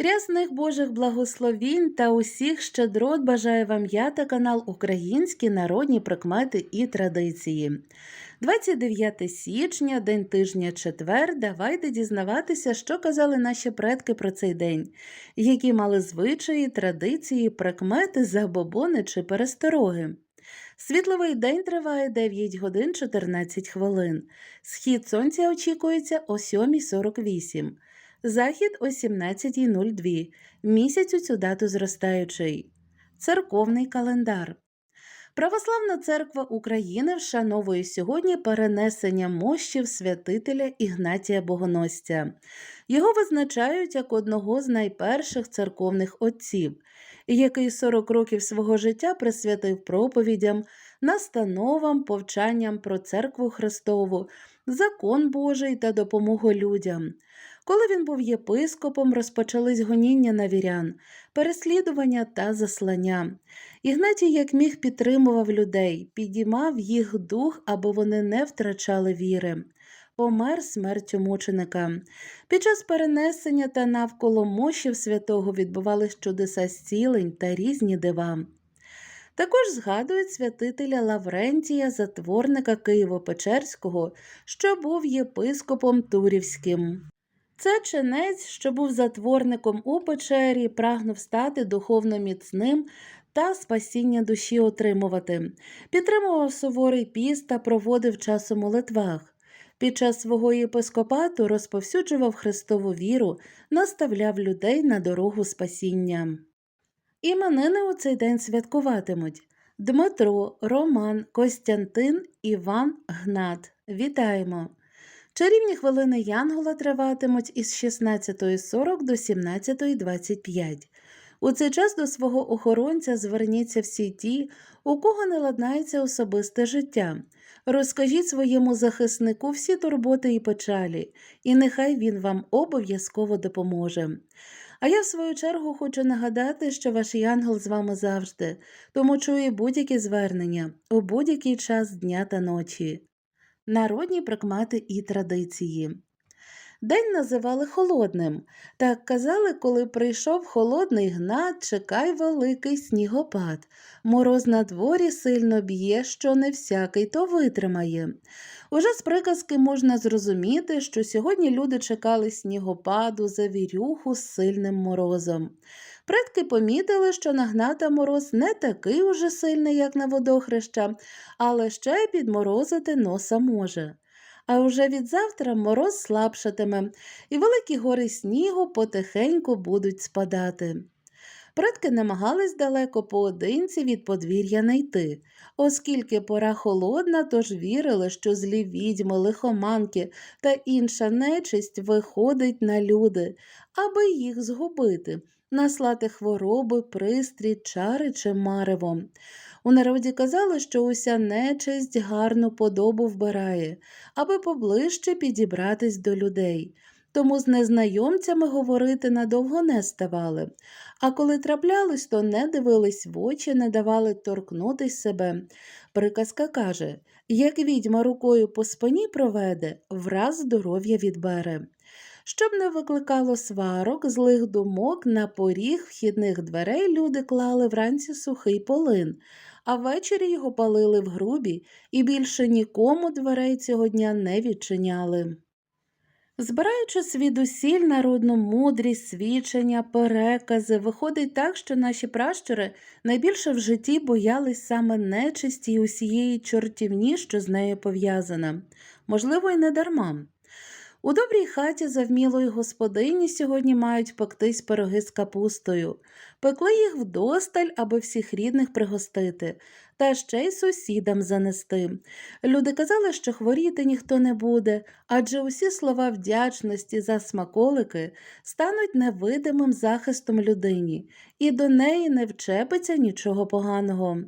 Рясних Божих благословінь та усіх щедрот бажає вам я та канал Українські народні прикмети і традиції. 29 січня, день тижня четвер. Давайте дізнаватися, що казали наші предки про цей день, які мали звичаї, традиції, прикмети, забобони чи перестороги. Світловий день триває 9 годин 14 хвилин. Схід сонця очікується о 7.48. Захід о 17.02. Місяць у цю дату зростаючий. Церковний календар. Православна церква України вшановує сьогодні перенесення мощів святителя Ігнатія Богоносця. Його визначають як одного з найперших церковних отців, який 40 років свого життя присвятив проповідям, настановам, повчанням про церкву Христову, закон Божий та допомогу людям. Коли він був єпископом, розпочались гоніння на вірян, переслідування та заслання. Ігнатій як міг підтримував людей, підіймав їх дух, аби вони не втрачали віри. Помер смертю мученика. Під час перенесення та навколо мощів святого відбувались чудеса зцілень та різні дива. Також згадують святителя Лаврентія, затворника Києво-Печерського, що був єпископом Турівським. Це ченець, що був затворником у печері, прагнув стати духовно міцним та спасіння душі отримувати, підтримував суворий піст та проводив час у молитвах. Під час свого єпископату розповсюджував Христову віру, наставляв людей на дорогу спасіння. Іменини у цей день святкуватимуть Дмитро, Роман, Костянтин, Іван, Гнат. Вітаємо! Чарівні хвилини Янгола триватимуть із 16.40 до 17.25. У цей час до свого охоронця зверніться всі ті, у кого не ладнається особисте життя. Розкажіть своєму захиснику всі турботи і печалі, і нехай він вам обов'язково допоможе. А я, в свою чергу, хочу нагадати, що ваш янгол з вами завжди, тому чує будь-які звернення у будь-який час дня та ночі. Народні прикмети і традиції. День називали холодним. Так казали, коли прийшов холодний гнат, чекай великий снігопад. Мороз на дворі сильно б'є, що не всякий то витримає. Уже з приказки можна зрозуміти, що сьогодні люди чекали снігопаду, завірюху з сильним морозом. Предки помітили, що на гната мороз не такий уже сильний, як на водохреща, але ще й підморозити носа може. А вже від завтра мороз слабшатиме, і великі гори снігу потихеньку будуть спадати. Предки намагались далеко поодинці від подвір'я не йти, оскільки пора холодна, тож вірили, що злі відьми, лихоманки та інша нечисть виходить на люди, аби їх згубити, наслати хвороби, пристрій, чари чи марево. У народі казали, що уся нечисть гарну подобу вбирає, аби поближче підібратись до людей. Тому з незнайомцями говорити надовго не ставали, а коли траплялись, то не дивились в очі, не давали торкнутись себе. Приказка каже як відьма рукою по спині проведе, враз здоров'я відбере. Щоб не викликало сварок, злих думок на поріг вхідних дверей люди клали вранці сухий полин, а ввечері його палили в грубі і більше нікому дверей цього дня не відчиняли. Збираючи свідусіль народну мудрість, свідчення, перекази, виходить так, що наші пращури найбільше в житті боялись саме нечисті й усієї чортівні, що з нею пов'язана, можливо, й не дарма. У добрій хаті завмілої господині сьогодні мають пектись пироги з капустою, пекли їх вдосталь, аби всіх рідних пригостити, та ще й сусідам занести. Люди казали, що хворіти ніхто не буде, адже усі слова вдячності за смаколики стануть невидимим захистом людині, і до неї не вчепиться нічого поганого.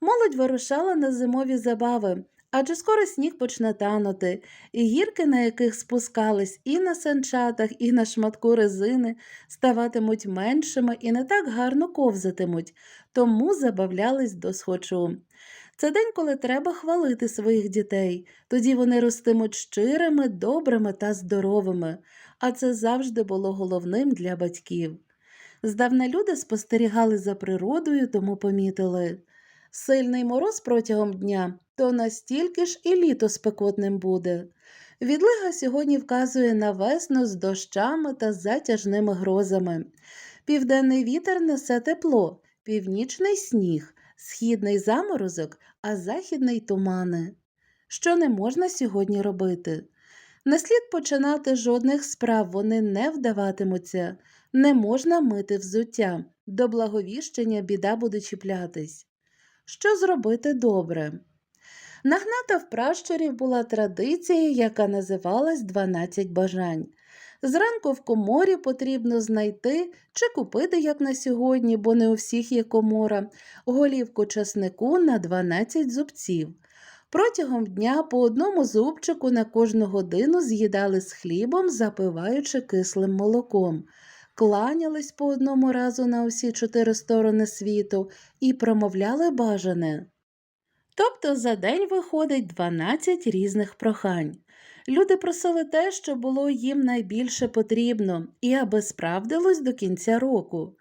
Молодь вирушала на зимові забави, адже скоро сніг почне танути, і гірки, на яких спускались і на санчатах, і на шматку резини, ставатимуть меншими і не так гарно ковзатимуть, тому забавлялись до схочу. Це день, коли треба хвалити своїх дітей, тоді вони ростимуть щирими, добрими та здоровими. а це завжди було головним для батьків. Здавна люди спостерігали за природою, тому помітили сильний мороз протягом дня, то настільки ж і літо спекотним буде. Відлига сьогодні вказує на весну з дощами та затяжними грозами. Південний вітер несе тепло, північний сніг, східний заморозок, а західний тумани. Що не можна сьогодні робити? Не слід починати жодних справ, вони не вдаватимуться. Не можна мити взуття. До благовіщення біда буде чіплятись. Що зробити добре? Нагната в пращурів була традиція, яка називалась «12 бажань. Зранку в коморі потрібно знайти чи купити, як на сьогодні, бо не у всіх є комора, голівку часнику на 12 зубців. Протягом дня по одному зубчику на кожну годину з'їдали з хлібом, запиваючи кислим молоком, кланялись по одному разу на усі чотири сторони світу і промовляли бажане. Тобто за день виходить 12 різних прохань. Люди просили те, що було їм найбільше потрібно, і аби справдилось до кінця року.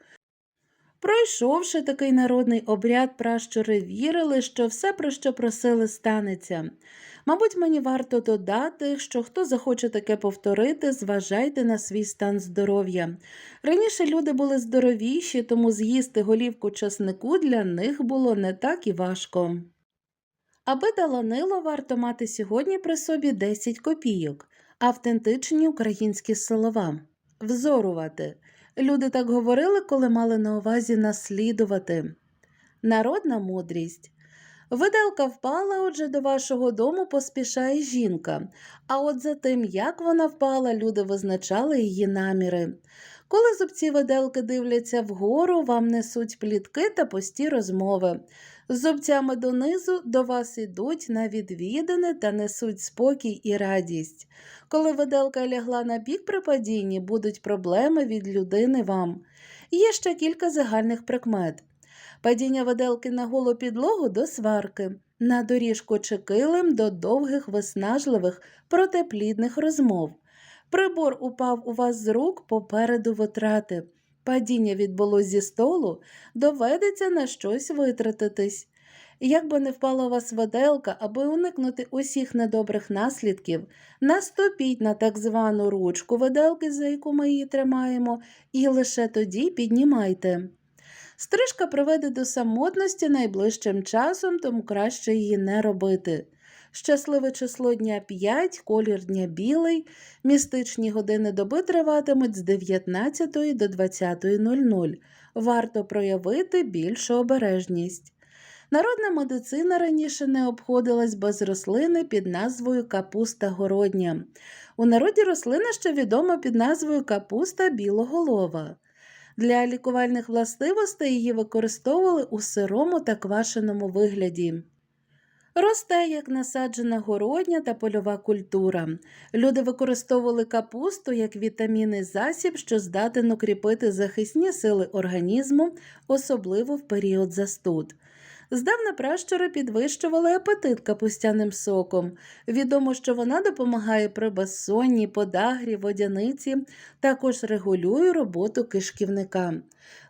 Пройшовши такий народний обряд, пращури вірили, що все, про що просили, станеться. Мабуть, мені варто додати, що хто захоче таке повторити, зважайте на свій стан здоров'я. Раніше люди були здоровіші, тому з'їсти голівку часнику для них було не так і важко. Аби таланило, варто мати сьогодні при собі 10 копійок, автентичні українські слова, взорувати. Люди так говорили, коли мали на увазі наслідувати. Народна мудрість. Виделка впала, отже, до вашого дому поспішає жінка, а от за тим, як вона впала, люди визначали її наміри. Коли зубці виделки дивляться вгору, вам несуть плітки та пусті розмови. Зубцями донизу до вас ідуть на відвідини та несуть спокій і радість. Коли виделка лягла на бік при падінні, будуть проблеми від людини вам. Є ще кілька загальних прикмет. Падіння виделки на голу підлогу до сварки, на доріжку чи килим до довгих, виснажливих, протеплідних розмов. Прибор упав у вас з рук попереду витрати. Падіння відбулось зі столу, доведеться на щось витратитись. Як би не впала у вас виделка, аби уникнути усіх недобрих наслідків, наступіть на так звану ручку виделки, за яку ми її тримаємо, і лише тоді піднімайте. Стрижка приведе до самотності найближчим часом, тому краще її не робити. Щасливе число дня 5, колір дня білий, містичні години доби триватимуть з 19 до 20.00. Варто проявити більшу обережність. Народна медицина раніше не обходилась без рослини під назвою капуста городня. У народі рослина ще відома під назвою капуста білоголова. Для лікувальних властивостей її використовували у сирому та квашеному вигляді. Росте як насаджена городня та польова культура. Люди використовували капусту як вітамінний засіб, що здатен укріпити захисні сили організму, особливо в період застуд. Здавна пращури підвищували апетит капустяним соком. Відомо, що вона допомагає при безсонні, подагрі, водяниці, також регулює роботу кишківника.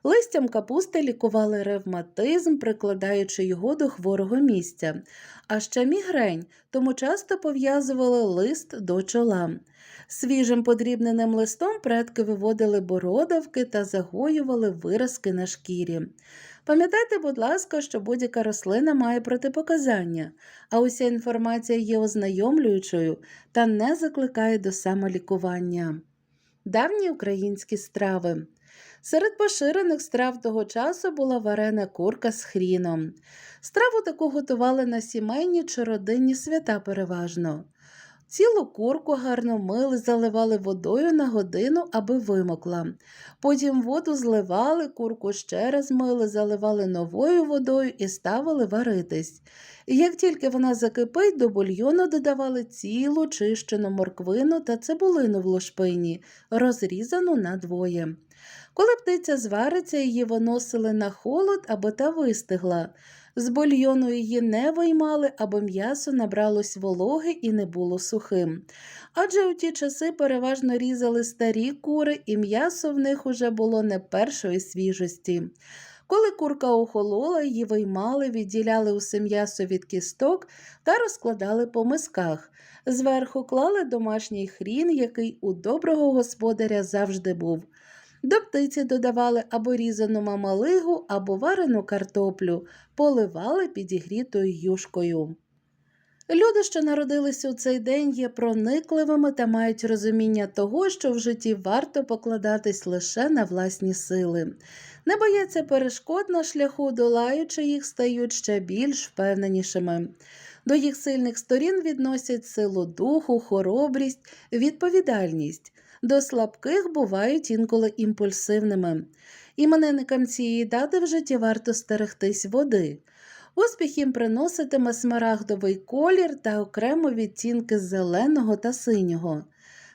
Листям капусти лікували ревматизм, прикладаючи його до хворого місця, а ще мігрень, тому часто пов'язували лист до чола. Свіжим подрібненим листом предки виводили бородавки та загоювали виразки на шкірі. Пам'ятайте, будь ласка, що будь-яка рослина має протипоказання, а уся інформація є ознайомлюючою та не закликає до самолікування. Давні українські страви. Серед поширених страв того часу була варена курка з хріном. Страву таку готували на сімейні чи родинні свята переважно. Цілу курку гарно мили, заливали водою на годину, аби вимокла. Потім воду зливали, курку ще раз мили, заливали новою водою і ставили варитись. І як тільки вона закипить, до бульйону додавали цілу чищену морквину та цибулину в лошпині, розрізану надвоє. Коли птиця звариться, її виносили на холод, аби та вистигла. З бульйону її не виймали, або м'ясо набралось вологи і не було сухим. Адже у ті часи переважно різали старі кури, і м'ясо в них уже було не першої свіжості. Коли курка охолола, її виймали, відділяли усе м'ясо від кісток та розкладали по мисках. Зверху клали домашній хрін, який у доброго господаря завжди був. До птиці додавали або різану мамалигу, або варену картоплю, поливали підігрітою юшкою. Люди, що народилися у цей день, є проникливими та мають розуміння того, що в житті варто покладатись лише на власні сили. Не бояться перешкод на шляху, долаючи їх, стають ще більш впевненішими. До їх сильних сторін відносять силу духу, хоробрість, відповідальність. До слабких бувають інколи імпульсивними. Іменинникам цієї дати в житті варто стерегтись води. Успіх їм приноситиме смарагдовий колір та окремо відтінки зеленого та синього.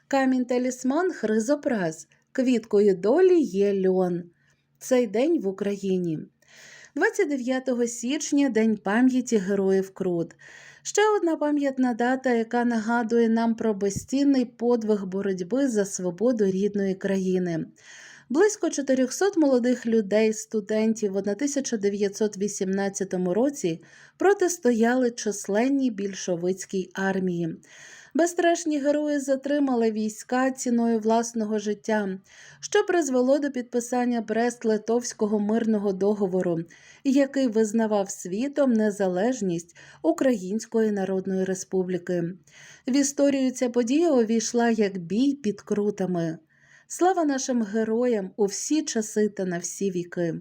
Камінь талісман хризопраз, квіткою долі є льон. Цей день в Україні. 29 січня День пам'яті Героїв Крут. Ще одна пам'ятна дата, яка нагадує нам про безцінний подвиг боротьби за свободу рідної країни. Близько 400 молодих людей, студентів в 1918 році протистояли численній більшовицькій армії. Безстрашні герої затримали війська ціною власного життя, що призвело до підписання Брест-Литовського мирного договору, який визнавав світом незалежність Української Народної Республіки. В історію ця подія увійшла як бій під крутами. Слава нашим героям у всі часи та на всі віки.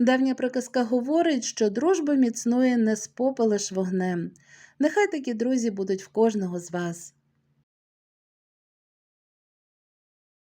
Давня приказка говорить, що дружба міцнує не з попелиш вогнем. Нехай такі друзі будуть в кожного з вас.